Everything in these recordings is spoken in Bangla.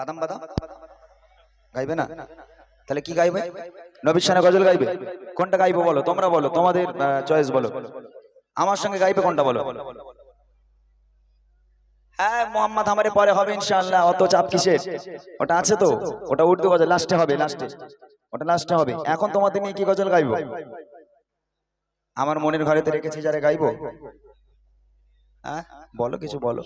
বাদাম বাদাম? গাইবে না? তাহলে কি গাইবে? নবীর সানে গজল গাইবে? কোনটা গাইবে বলো? তোমরা বলো তোমাদের চয়েস বলো। আমার সঙ্গে গাইবে কোনটা বলো? হ্যাঁ মোহাম্মদ আমারে পরে হবে ইনশাআল্লাহ। অত চাপ কিসের? ওটা আছে তো? ওটা উর্দু গজল লাস্টে হবে লাস্টে ওটা লাস্টে হবে। এখন তোমাদের নিয়ে কি গজল গাইবো? আমার মনের ঘরেতে রেখেছি যারা গাইবো। হ্যাঁ বলো কিছু বলো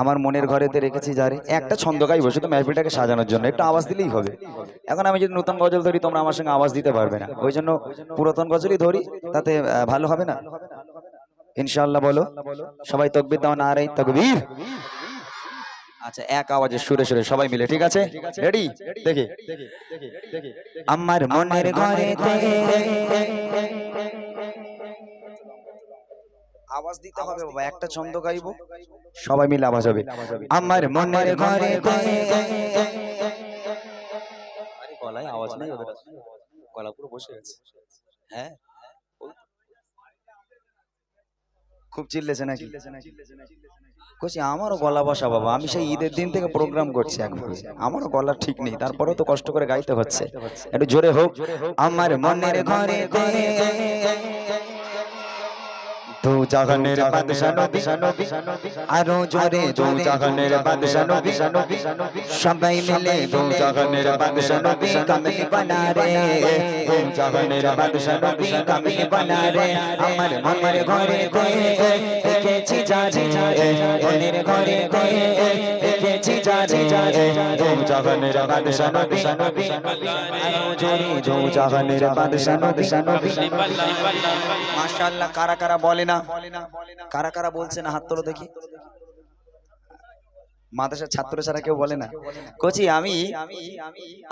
আমার মনের ঘরেতে রেখেছি যারে একটা ছন্দ গাইবো শুধু মেহফিলটাকে সাজানোর জন্য। একটু আওয়াজ দিলেই হবে। এখন আমি যদি নতুন গজল ধরি তোমরা আমার সঙ্গে আওয়াজ দিতে পারবে না। ওই জন্য পুরাতন গজলই ধরি তাতে ভালো হবে না। ইনশাআল্লাহ বলো। সবাই তকবির দাও না রে তকবীর। আচ্ছা এক আওয়াজে সুরে সুরে সবাই মিলে ঠিক আছে? রেডি দেখে। আমার মনের ঘরেতে আওয়াজ দিতে হবে বাবা একটা ছন্দ গাইবো সবাই মিলে আওয়াজ হবে আমার মনের ঘরে গলায় আওয়াজ নাই ওদের গলা পুরো বসে গেছে হ্যাঁ খুব চিল্লেছে নাকি আমারও গলা বসা বাবা আমি সেই ঈদের দিন থেকে প্রোগ্রাম করছি একভাবে আমারও গলা ঠিক নেই তারপরেও তো কষ্ট করে গাইতে হচ্ছে একটু জোরে হোক আমার মনের ঘরে দু জাহানের বাদশা নবী আরও জোরে দু জাহানের বাদশা নবী সবাই মিলে দু জাহানের বাদশা নবী কামিল বানা রে দু জাহানের বাদশা নবী কামিল বানা রে আমার মনের ঘরে দেখেছি যারে মনের ঘরে দেখেছি যারে দু জাহানের বাদশা নবী আরও জোরে দু জাহানের বাদশা নবী মাশাআল্লাহ কারা কারা বলে না কারা কারা বলছে না? হাত তোলো দেখি। মাদ্রাসার ছাত্র ছাড়া কেউ বলে না। কচি আমি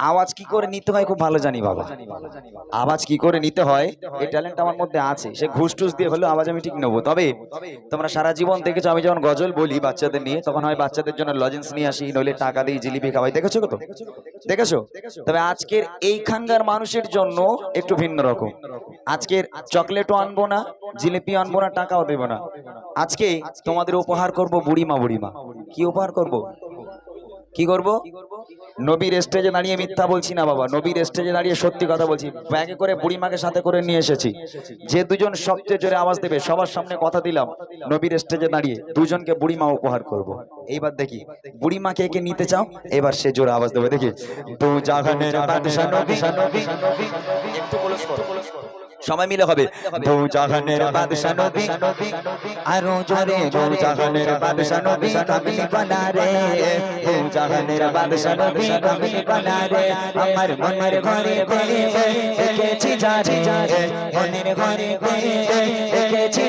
আওয়াজ কি করে নিতে হয় খুব ভালো জানি বাবা। আওয়াজ কি করে নিতে হয়? এই ট্যালেন্ট আমার মধ্যে আছে। সে ঘুষ টুস দিয়ে হলেও আওয়াজ আমি ঠিক নেব। তবে তোমরা সারা জীবন দেখেছ আমি যখন গজল বলি বাচ্চাদের নিয়ে তখন হয় বাচ্চাদের জন্য লজেন্স নিয়ে আসি নইলে টাকা দিই জিলিপি খাওয়াই। দেখেছ তো দেখেছ? তবে আজকের এইখানকার মানুষের জন্য একটু ভিন্ন রকম। আজকের চকলেটও আনব না জিলিপি আনব না টাকাও দেবো না। আজকে তোমাদের উপহার করব বুড়িমা বুড়িমা কি উপহার করব? কি করব? নবীর স্টেজে দাঁড়িয়ে মিথ্যা বলছি না বাবা। নবীর স্টেজে দাঁড়িয়ে সত্যি কথা বলছি। ব্যাগে করে বুড়িমাকে সাথে করে নিয়ে এসেছি। যে দুজন সবচেয়ে জোরে আওয়াজ দেবে, সবার সামনে কথা দিলাম। নবীর স্টেজে দাঁড়িয়ে দুজনকে বুড়িমা উপহার করব। এইবার দেখি বুড়িমাকে একে নিতে চাও? এবার সে জোরে আওয়াজ দেবে। দেখি বাদশা নবী। একটু সবাই মিলে হবে। দু জাহানের বাদশা নবী। আরও জোরে দু জাহানের বাদশা নবী কামিল বানা রে দু জাহানের বাদশা নবী কামিল বানা রে আমার মনের ঘরে দেখেছি যারে। মনের ঘরে দেখেছি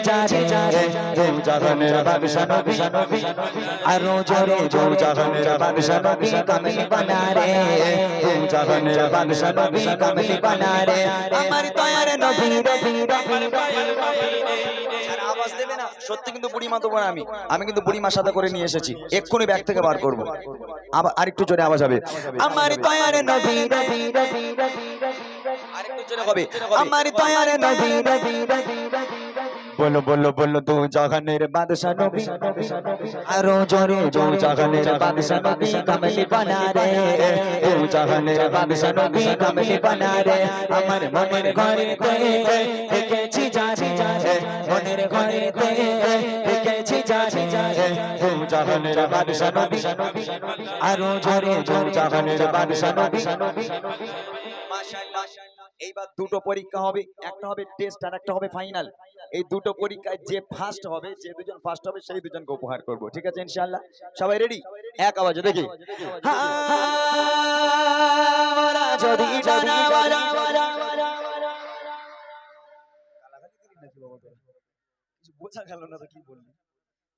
যারে দু জাহানের বাদশা নবী আরও জোরে দু জাহানের বাদশা নবী কামিল বানা রে দু জাহানের বাদশা নবী কামিল বানা আমার দয়ার নবী না। সত্যি কিন্তু বুড়িমা দেবো আমি। আমি কিন্তু বুড়িমার সাথে করে নিয়ে এসেছি। এক্ষুনি ব্যাগ থেকে বার করব। আবার আরেকটু জোরে আওয়াজ হবে। আমার দয়ার নবী আরেকটু জোরে হবে। আমার দয়ার নবী। বলো বলো বলো দু জাহানের বাদশা নবী। আরও জোরে দু জাহানের বাদশা নবী কামলি বানা রে দু জাহানের বাদশা নবী কামলি বানা রে আমার মনের ঘরে তে দেখেছি যারে মনের ঘরে তে দেখেছি যারে দু জাহানের বাদশা নবী। আরও জোরে দু জাহানের বাদশা নবী। মাশাআল্লাহ। এইবার দুটো পরীক্ষা হবে, একটা হবে টেস্ট আর একটা হবে ফাইনাল এই দুটো পরীক্ষায় যে ফার্স্ট হবে, যে দুজন ফার্স্ট হবে, সেই দুজনকে উপহার করব। ঠিক আছে ইনশাআল্লাহ? সবাই রেডি এক আওয়াজে দেখি।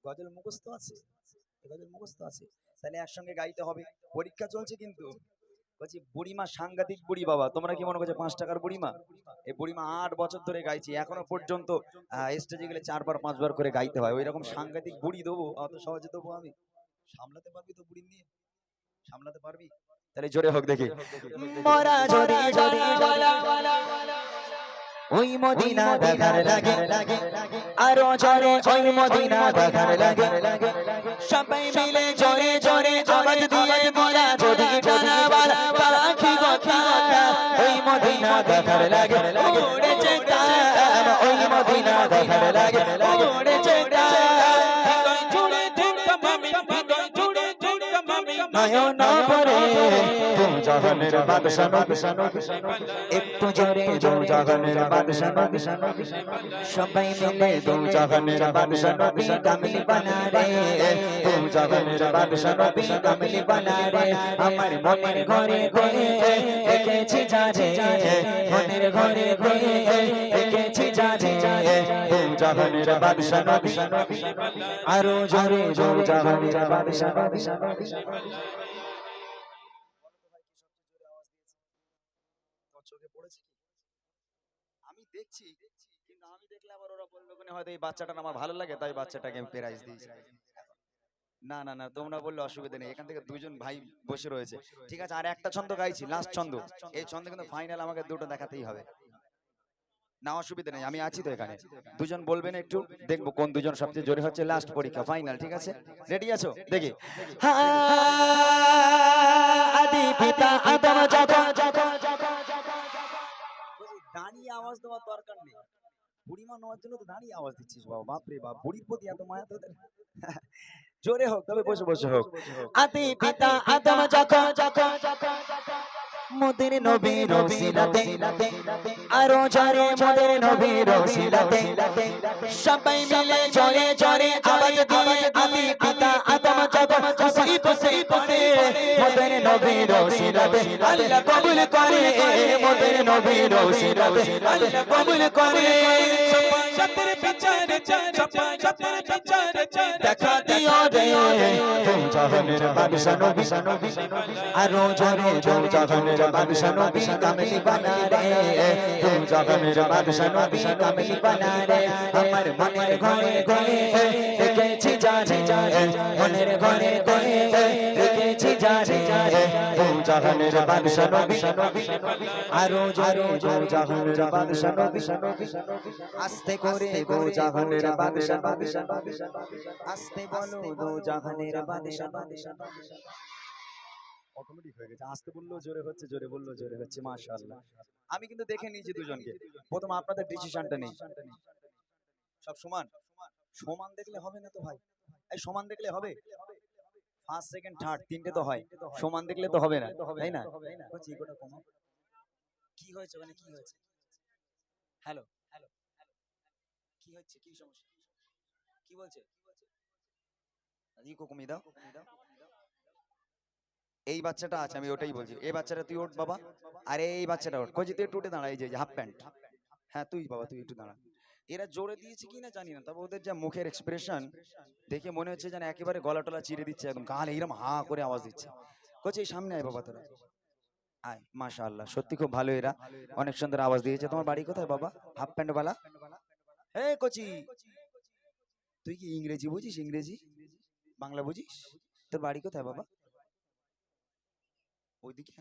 গজল মুখস্থ আছে? গজল মুখস্থ আছে। তাহলে একসঙ্গে গাইতে হবে। পরীক্ষা চলছে কিন্তু। বলছি বুড়িমা সাংঘাতিক বুড়ি বাবা তোমরা কি মনে করছ পাঁচ টাকার বুড়িমা এই বুড়িমা আট বছর ধরে গাইছি এখনও পর্যন্ত স্টেজে গেলে চারবার পাঁচবার করে গাইতে হয় ওই রকম সাংঘাতিক বুড়ি দেবো অত সহজে দেবো আমি সামলাতে পারবি তো বুড়ি নিয়ে সামলাতে পারবি তাহলে জোরে হোক দেখি মরা যদি যদি ওই মদিনা দেখার লাগে আরও জোরে ওই মদিনা দেখার লাগে সবাই মিলে জোরে জোরে আওয়াজ দিয়ে মোরা যদি জানাবার পাখি কথা ওই মদিনা দেখার লাগে উড়েছে তার ওই মদিনা দেখার লাগে উড়েছে তার হৃদয় জুড়ে ঝুমকা মামি হৃদয় জুড়ে ঝুমকা মামি নয়ন পরে তুম জগনের বাদশা একটু জোরে দো জগনের বাদশা সবাই মিলে দো জগনের বাদশা নবী কামলি বানা রে তুম জগনের বাদশা নবী কামলি বানা রে আমার মনের ঘরে ঘরে দেখেছি যারে মনের ঘরে ঘরে দেখেছি যারে তুম জগনের বাদশা নবী আরও জোরে দো জগনের বাদশা নবী চোখে পড়েছে কি? আমি দেখছি, কিন্তু আমি দেখলে আবার ওরা কোনে হয়তো এই বাচ্চাটা আমার ভালো লাগে, তাই বাচ্চাটাকে আমি প্রাইজ দিয়েছি। না না না, তোমরা বললে অসুবিধা নেই, এখান থেকে দুজন ভাই বসে রয়েছে। ঠিক আছে, আর একটা ছন্দ গাইছি লাস্ট ছন্দ। এই ছন্দ কিন্তু ফাইনাল আমাকে দুটো দেখাতেই হবে। না, অসুবিধা নেই, আমি আছি তো এখানে। দুজন বলবেন একটু, দেখব কোন দুজন সবচেয়ে জোরে হচ্ছে লাস্ট পরীক্ষা ফাইনাল ঠিক আছে? রেডি আছো? দেখি। আদি পিতা, আদম, যখন দাঁড়িয়ে আওয়াজ দেওয়ার দরকার নেই। বুড়িমা নেওয়ার জন্য তো দাঁড়িয়ে আওয়াজ দিচ্ছিস বাবা বাপরে বাপ। বুড়ির প্রতি এত মায়া তোদের? জোরে হোক, তবে বসে বসে হোক। পিতা আদম যখন, মোদের জরে মোদের রসিলাতে সবাই মিলে জরে জরে আওয়াজ দিয়ে পিতা আদম যখন মোদের নবীর রসিলাতে আল্লাহ কবুল করে মোদের নবীর রসিলাতে আল্লাহ কবুল করে। সপায়াতের বিচারে চার বিচারে দেখা দিও রে তুম জাহানের বাদশা নবী। আরও জরে তুম জাহানের বাদশা নবী কামলি বানা রে তুম জাহানের বাদশা নবী কামলি বানা রে আমার মনের ঘরে ঘরে দেখেছি জানে মনের ঘরে ঘরে জানে জাহানের বাদশা নবী। আরও জরে জাহানের বাদশা নবী। আস্তে করে গো জাহানের বাদশা বাদশা আস্তে বলো দো জাহানের বাদশা বাদশা অটোমেটিক হয়ে গেছে। আস্তে বললেও জোরে হচ্ছে জোরে বললেও জোরে হচ্ছে মাশাআল্লাহ। আমি কিন্তু দেখে নিয়েছি দুজনকে। প্রথম আপনাদের ডিসিশনটা নেই। সব সমান? সমান দেখলে হবে না তো ভাই। এই সমান দেখলে হবে? ফার্স্ট সেকেন্ড থার্ড তিনটে তো হয়। সমান দেখলে তো হবে না তাই না। কি হয়েছে মানে কি হয়েছে? হ্যালো হ্যালো কি হচ্ছে? কি সমস্যা? কি বলছে? ইকো কমিয়ে দাও। এই বাচ্চাটা আছে আমি ওটাই বলছি। এই বাচ্চাটা তুই ওঠ বাবা। আর এই বাচ্চাটা ওঠ। কই যে তুই একটু উঠে দাঁড়া এই যে হাফ প্যান্ট হ্যাঁ তুই বাবা তুই একটু দাঁড়া। এরা জোরে দিয়েছে কি না জানি না, তবে ওদের যা মুখের এক্সপ্রেশন দেখে মনে হচ্ছে যেন একেবারে গলা টলা চিরে দিচ্ছে, একদম গাল এইরকম হা করে আওয়াজ দিচ্ছে। কোচ, এই সামনে আয় বাবা তোরা। আয়, মাশাআল্লাহ, সত্যি খুব ভালো এরা। অনেক সুন্দর আওয়াজ দিয়েছে। তোমার বাড়ি কোথায় বাবা? হাফ প্যান্ট বালা? হে কোচি, তুই কি ইংরেজি বুঝিস, ইংরেজি? বাংলা বুঝিস? তোর বাড়ি কোথায় বাবা? ওইদিকে?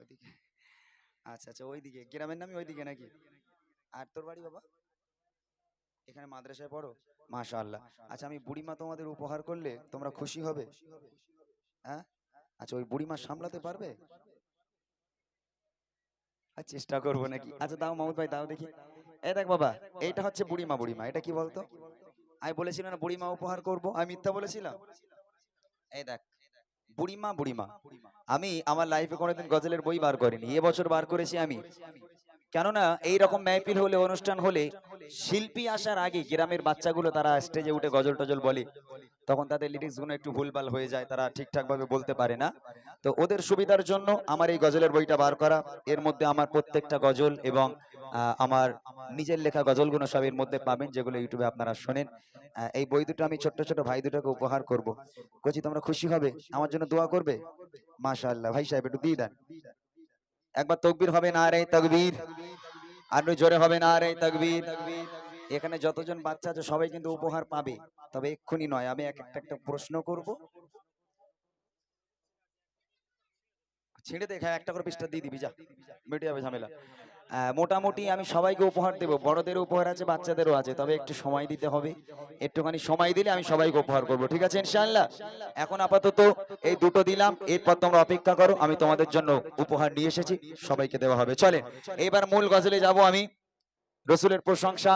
ওইদিকে। আচ্ছা আচ্ছা ওইদিকে। গ্রামের নামই ওইদিকে নাকি? আর তোর বাড়ি বাবা? এখানে মাদ্রাসায় পড়ো? মাশাআল্লাহ। আচ্ছা আমি বুড়িমা তোমাদের উপহার করলে তোমরা খুশি হবে? হ্যাঁ? আচ্ছা ওই বুড়িমা সামলাতে পারবে? চেষ্টা করব নাকি? আচ্ছা দাও মামুদ ভাই, দাও দেখি। এই দেখ বাবা, এইটা হচ্ছে বুড়িমা বুড়িমা, এটা কি বলতো? আমি বলেছিলাম না, বুড়িমা উপহার করব, আমি মিথ্যা বলেছিলাম? এই দেখ, বুড়িমা বুড়িমা, আমি আমার লাইফে কোনোদিন গজলের বই বার করিনি এবছর বার করেছি আমি। কেননা এই রকম মেহফিল হলে, অনুষ্ঠান হলে শিল্পী আসার আগে গ্রামের বাচ্চাগুলো তারা স্টেজে উঠে গজল টজল বলে। তখন তাদের লিরিক্সগুলো একটু ভুলভাল হয়ে যায়, তারা ঠিকঠাক ভাবে বলতে পারে না। তো ওদের সুবিধার জন্য আমার এই গজলের বইটা বার করা। এর মধ্যে আমার প্রত্যেকটা গজল এবং আমার নিজের লেখা গজলগুলো সব এর মধ্যে পাবেন, যেগুলো ইউটিউবে আপনারা শোনেন। এই বই দুটো আমি ছোট্ট ছোট ভাই দুটোকে উপহার করব। কচি, তোমরা খুশি হবে? আমার জন্য দোয়া করবে? মাশাআল্লাহ। ভাই সাহেব, একটু দিয়ে দেন। একবার তকবীর হবে না রে তকবীর? আর জোরে হবে না রে তকবীর। এখানে যতজন বাচ্চা আছে, সবাই কিন্তু উপহার পাবে। তবে এক্ষুনি নয়, আমি এক একটা একটা প্রশ্ন করব। ছেড়ে দেখা একটা করে পৃষ্ঠা দিয়ে দিবি, যা। মিটে যাবে ঝামেলা। মোটামুটি আমি সবাইকে উপহার দেবো। বড়দেরও উপহার আছে, বাচ্চাদেরও আছে। তবে একটু সময় দিতে হবে। একটুখানি সময় দিলে আমি সবাইকে উপহার করব। ঠিক আছে, ইনশাআল্লাহ? এখন আপাতত এই দুটো দিলাম। এরপর তোমরা অপেক্ষা করো। আমি তোমাদের জন্য উপহার নিয়ে এসেছি। সবাইকে দেওয়া হবে। চলেন, এবার মূল গজলে যাব আমি। রসুলের প্রশংসা।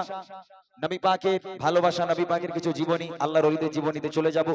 নবী পাকের ভালোবাসা, নবী পাকের কিছু জীবনী, আল্লাহর অলিদের জীবনীতে চলে যাব।